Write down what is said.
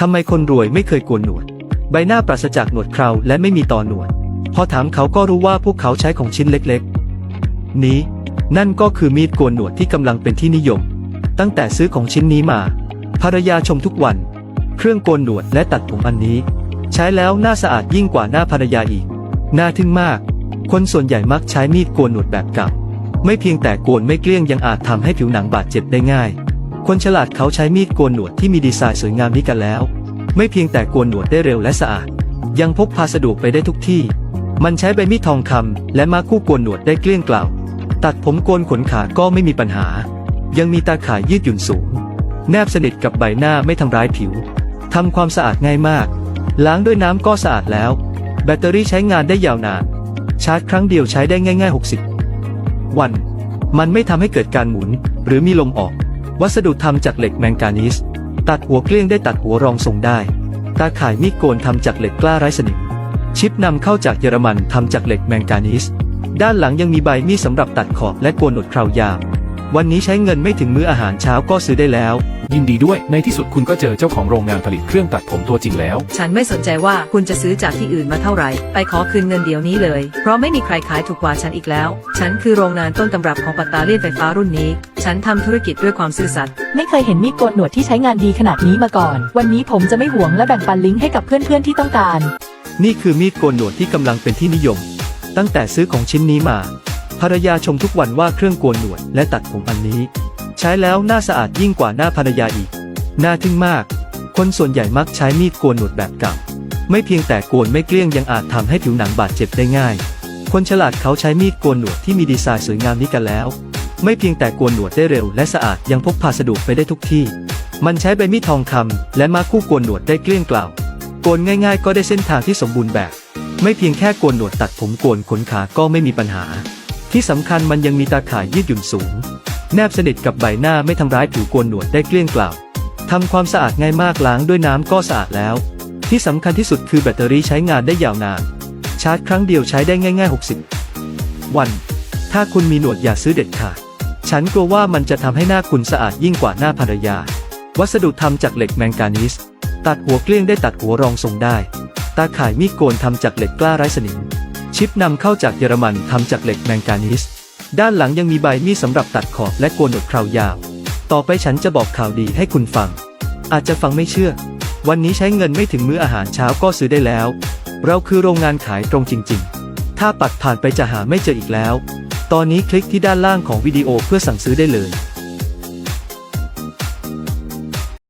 ทำไมคนรวยไม่เคยโกนหนวด ใบหน้าปราศจากหนวดเคราและไม่มีตอหนวด พอถามเขาก็รู้ว่าพวกเขาใช้ของชิ้นเล็กๆ นี้ นั่นก็คือมีดโกนหนวดที่กำลังเป็นที่นิยม ตั้งแต่ซื้อของชิ้นนี้มา ภรรยาชมทุกวัน เครื่องโกนหนวดและตัดผมอันนี้ ใช้แล้วหน้าสะอาดยิ่งกว่าหน้าภรรยาอีก น่าทึ่งมาก คนส่วนใหญ่มักใช้มีดโกนหนวดแบบเก่าไม่เพียงแต่โกนไม่เกลี้ยงยังอาจทำให้ผิวหนังบาดเจ็บได้ง่าย คนฉลาดเขาใช้มีดโกนหนวดที่มีดีไซน์สวยงามนี้กันแล้ว ไม่เพียงแต่โกนหนวดได้เร็วและสะอาด ยังพกพาสะดวกไปได้ทุกที่ มันใช้ใบมีดทองคำและมาคู่โกนหนวดได้เกลี้ยงเกล่าวตัดผมโกนขนขาก็ไม่มีปัญหา ยังมีตาข่ายยืดหยุ่นสูง แนบสนิทกับใบหน้าไม่ทำร้ายผิวทำความสะอาดง่ายมาก ล้างด้วยน้ำก็สะอาดแล้ว แบตเตอรี่ใช้งานได้ยาวนาน ชาร์จครั้งเดียวใช้ได้ง่าย ๆ 60 วัน มันไม่ทำให้เกิดการหมุนหรือมีลมออก วัสดุทำจากเหล็กแมงกานีสตัดหัวเกลี้ยงได้ตัดหัวรองทรงได้ ตาข่ายมีดโกนทำจากเหล็กกล้าไร้สนิม ชิปนำเข้าจากเยอรมันทำจากเหล็กแมงกานีสด้านหลังยังมีใบมีดสำหรับตัดขอบและโกนหนวดคราวยาว วันนี้ใช้เงินไม่ถึงมื้ออาหารเช้าก็ซื้อได้แล้ว ยินดีด้วย ในที่สุดคุณก็เจอเจ้าของโรงงานผลิตเครื่องตัดผมตัวจริงแล้ว ฉันไม่สนใจว่าคุณจะซื้อจากที่อื่นมาเท่าไหร่ ไปขอคืนเงินเดี๋ยวนี้เลย เพราะไม่มีใครขายถูกกว่าฉันอีกแล้ว ฉันคือโรงงานต้นตำรับของปัตตาเลียนไฟฟ้ารุ่นนี้ ฉันทำธุรกิจด้วยความซื่อสัตย์ ไม่เคยเห็นมีดโกนหนวดที่ใช้งานดีขนาดนี้มาก่อน วันนี้ผมจะไม่หวงและแบ่งปันลิงก์ให้กับเพื่อนๆที่ต้องการ นี่คือมีดโกนหนวดที่กำลังเป็นที่นิยม ตั้งแต่ซื้อของชิ้นนี้มา ภรรยาชมทุกวันว่าเครื่องโกนหนวดและตัดผมอันนี้ ใช้แล้วหน้าสะอาดยิ่งกว่าหน้าภรรยาอีก น่าทึ่งมาก คนส่วนใหญ่มักใช้มีดโกนหนวดแบบเก่าไม่เพียงแต่โกนไม่เกลี้ยงยังอาจทำให้ผิวหนังบาดเจ็บได้ง่าย คนฉลาดเขาใช้มีดโกนหนวดที่มีดีไซน์สวยงามนี้กันแล้ว ไม่เพียงแต่โกนหนวดได้เร็วและสะอาดยังพกพาสะดวกไปได้ทุกที่ มันใช้ใบมีดทองคำและมาคู่โกนหนวดได้เกลี้ยงเกล่าวโกนง่าย ๆ ก็ได้เส้นทางที่สมบูรณ์แบบ ไม่เพียงแค่โกนหนวดตัดผมโกนขนขาก็ไม่มีปัญหา ที่สำคัญมันยังมีตาข่ายยืดหยุ่นสูง แนบสนิทกับใบหน้าไม่ทำร้ายผิวโกนหนวดได้เกลี้ยงเกล่าวทำความสะอาดง่ายมากล้างด้วยน้ำก็สะอาดแล้ว ที่สำคัญที่สุดคือแบตเตอรี่ใช้งานได้ยาวนาน ชาร์จครั้งเดียวใช้ได้ง่าย ๆ 60 วัน ถ้าคุณมีหนวดอย่าซื้อเด็ดขาดฉันกลัวว่ามันจะทำให้หน้าคุณสะอาดยิ่งกว่าหน้าภรรยา วัสดุทำจากเหล็กแมงกานีสตัดหัวเกลี้ยงได้ตัดหัวรองทรงได้ ตาข่ายมีดโกนทำจากเหล็กกล้าไร้สนิม ชิปนำเข้าจากเยอรมันทำจากเหล็กแมงกานีสด้านหลังยังมีใบมีดสำหรับตัดขอบและโกนหนวดคราวยาว ต่อไปฉันจะบอกข่าวดีให้คุณฟัง อาจจะฟังไม่เชื่อ วันนี้ใช้เงินไม่ถึงมื้ออาหารเช้าก็ซื้อได้แล้ว เราคือโรงงานขายตรงจริง ๆ ถ้าปัดผ่านไปจะหาไม่เจออีกแล้ว ตอนนี้คลิกที่ด้านล่างของวิดีโอเพื่อสั่งซื้อได้เลย